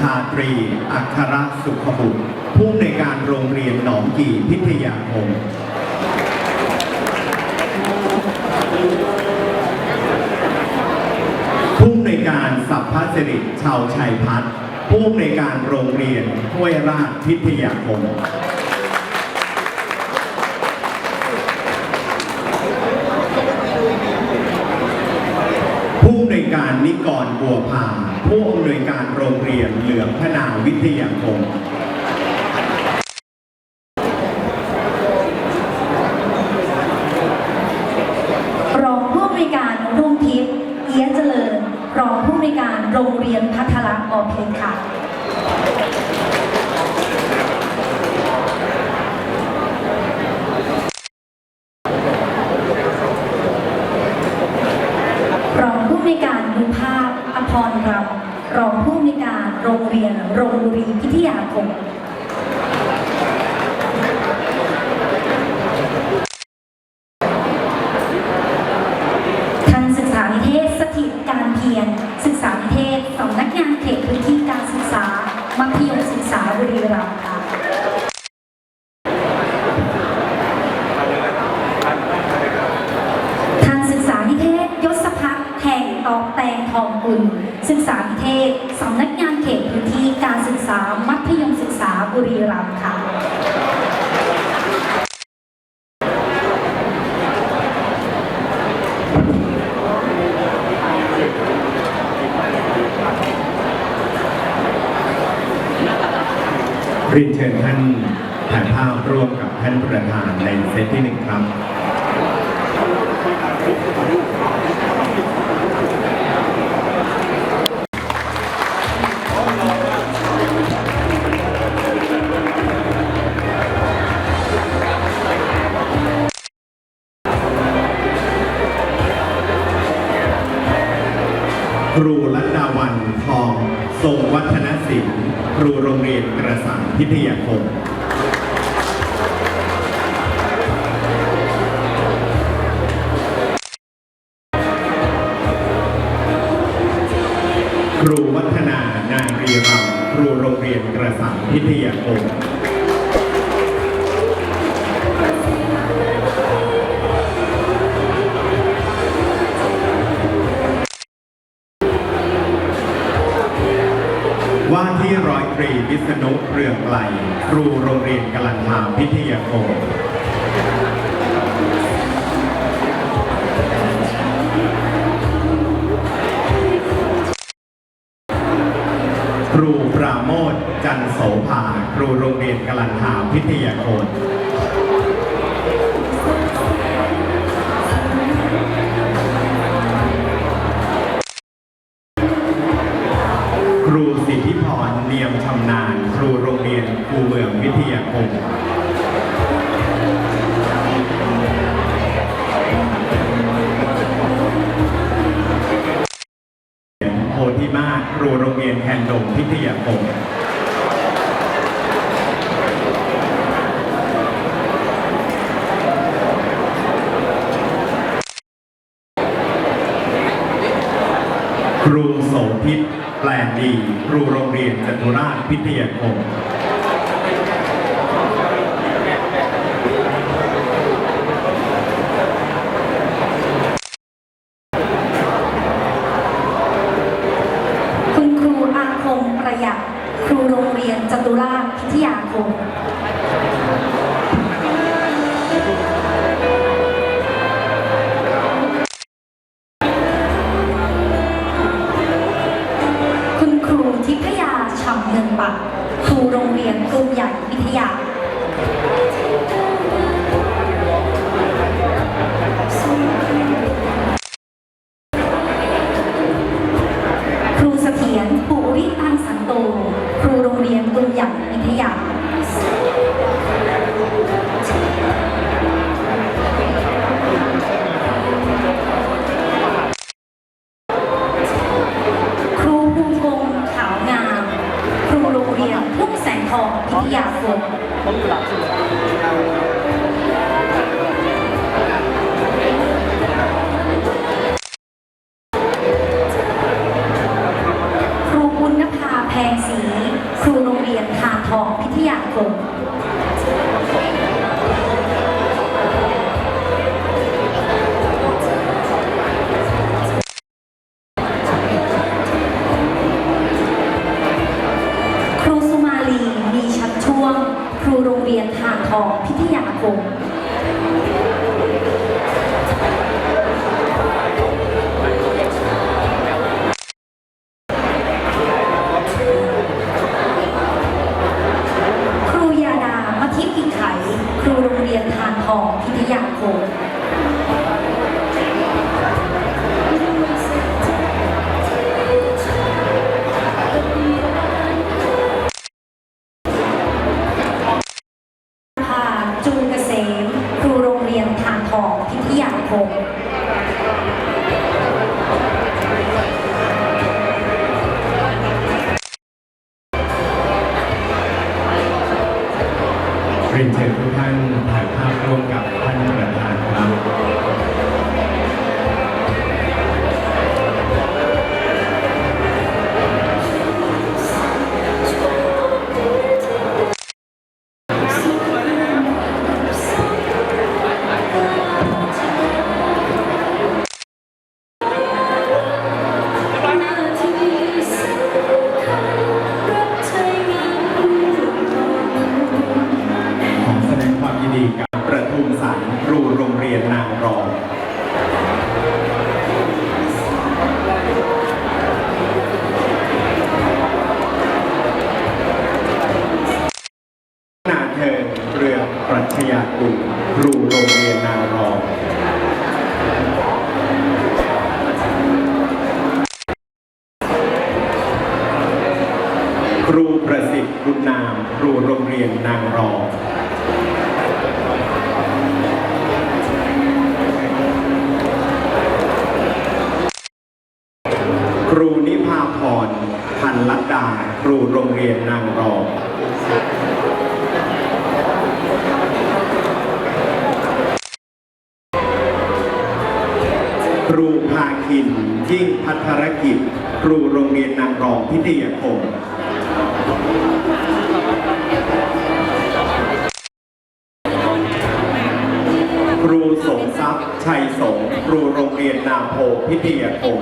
ชาตรีอัครสุขบุตรผู้ในการโรงเรียนหนองกี่พิทยาคมผู้ในการสัพพสิริชาวชัยพัฒน์ผู้ในการโรงเรียนห้วยราชพิทยาคม ผู้อำนวย กรนิกรบัวพาผู้อำนวยการโรงเรียนเหลืองพนาวิทยาคมรองผู้อำนวยการรุ่งทิพย์เอียเจริญ รองผู้อำนวยการโรงเรียนพัทละอเพนค่ะ รองผู้อำนวยการนุภาพอภรรำรองผู้อำนวยการโรงเรียนโรงบุรีพิทยาคมามัธยมศึกษาบุรีรัมย์ค่ะเรียนเชิญท่านถ่ายภาพร่วมกับท่านประธานในเซตที่หนึ่งครับ ทรงวัฒนศิลป์ครูโรงเรียนกระสังพิทยาคมครูวัฒนานางรีรำครูโรงเรียนกระสังพิทยาคม พิทยาคมคุณครูอาคมประหยัดครูโรงเรียนจตุราชพิทยาคมาคินยิ่งพัฒรกิจ ครูโรงเรียนนางรองพิทยาคมครูสงทรัพย์ชัยสงครูโรงเรียนนาโพพิทยาคม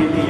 Believe.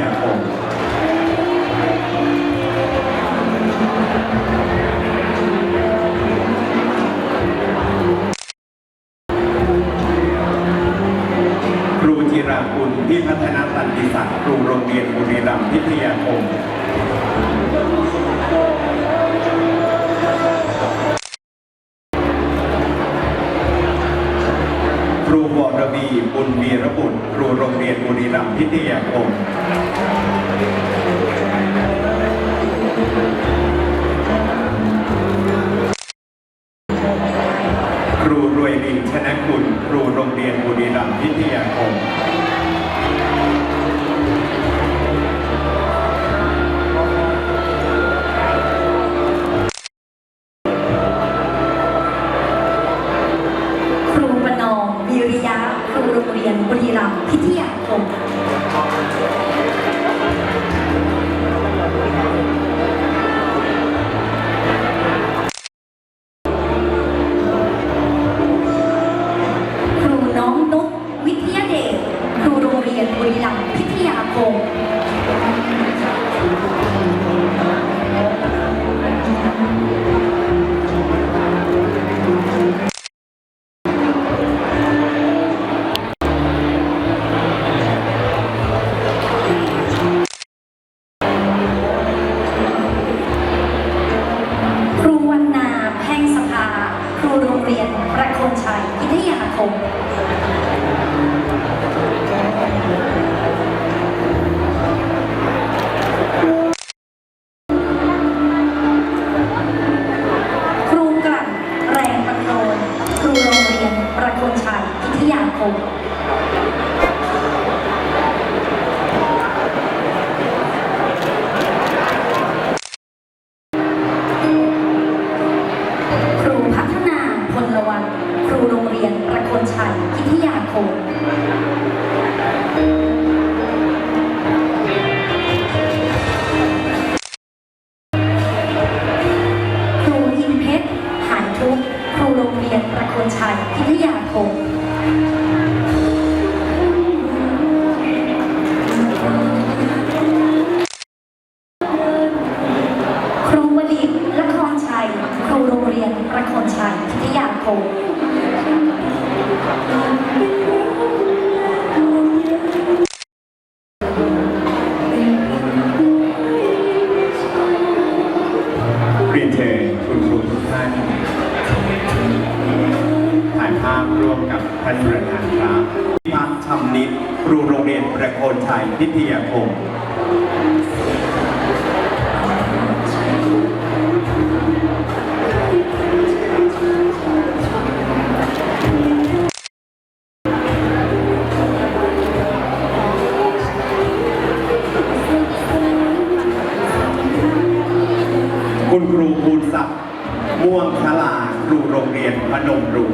คม คนชัยพิทยาคง คุณครูบุญศักดิ์ม่วงฉลาครูโรงเรียนพนมรุง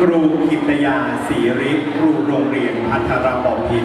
ครูกิตยาศรีริครูโรงเรียนพัทรบพิน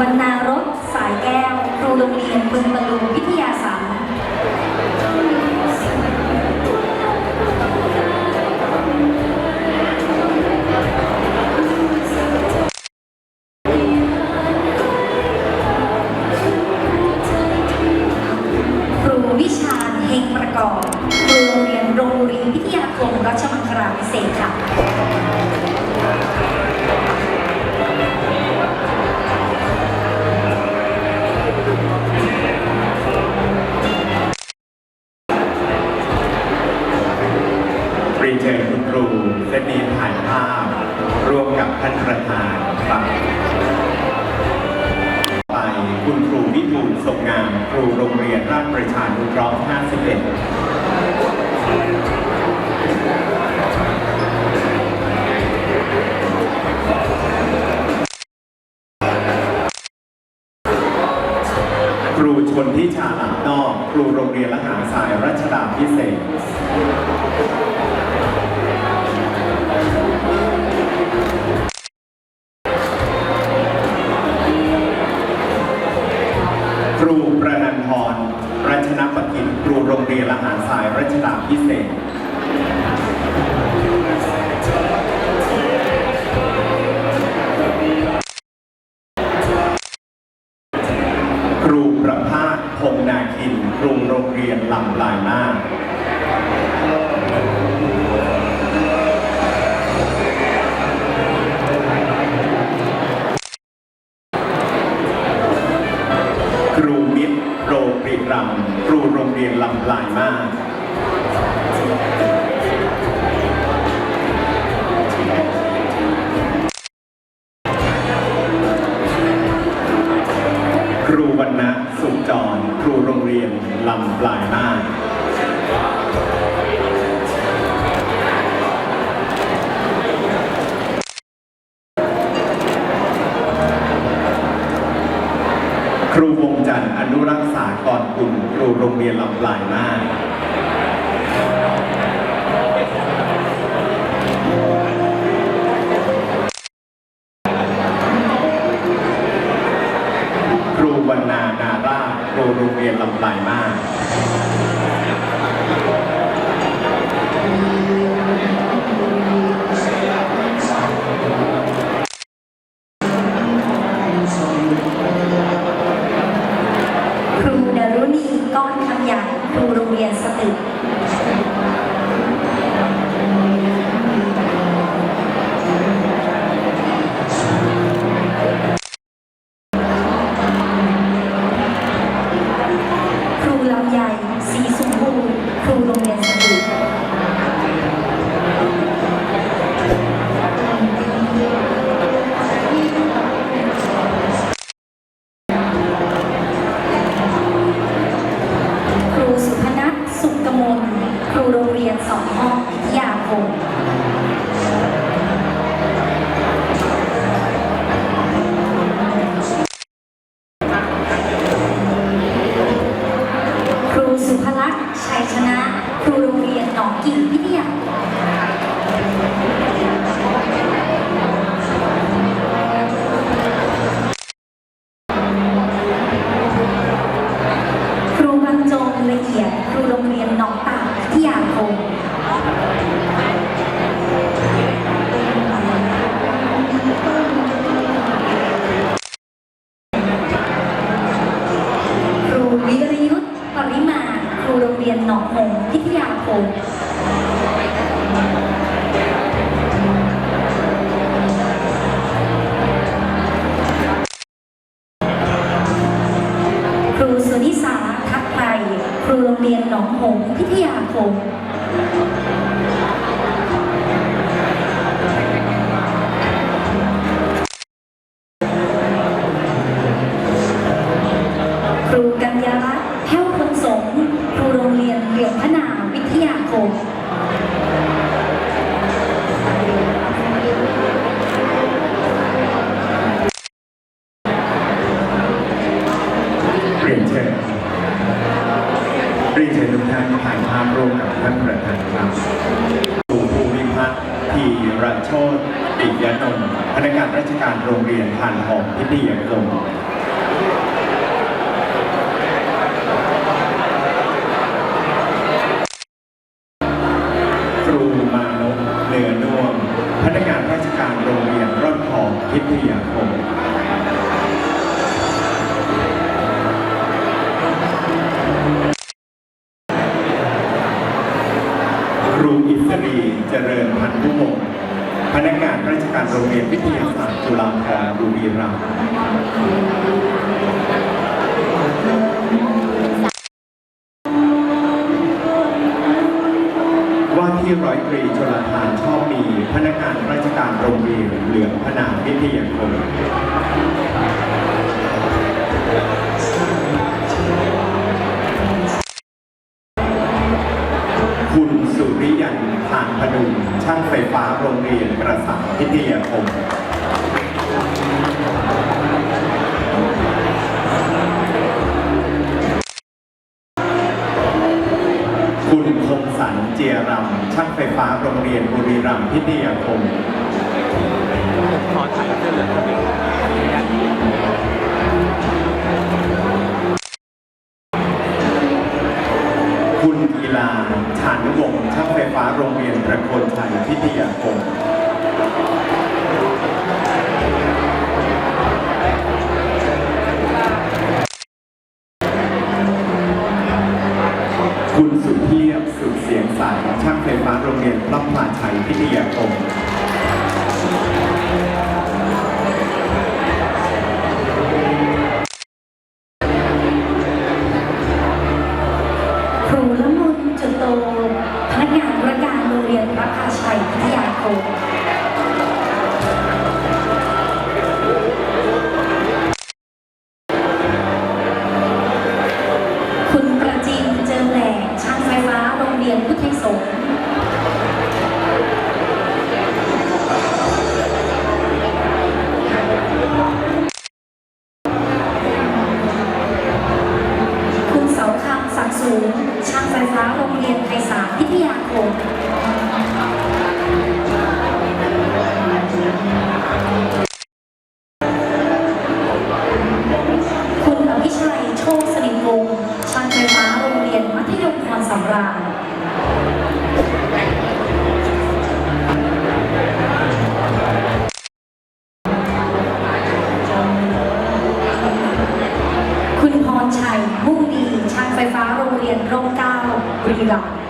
วันนั้น ดูโรเรียนลำไยมาก สองห้องที่ยาคม bom. Tamam. สุริยันพานพนุช่างไฟฟ้าโรงเรียนประสาทพิทยาคมคุณคมสันเจียรำช่างไฟฟ้าโรงเรียนบุรีรัมย์พิทยาคม Amen. ำราญคุณพรชัยผู้ดีช่างไฟฟ้าโรงเรียนร่มเก้าบุรีรัมย์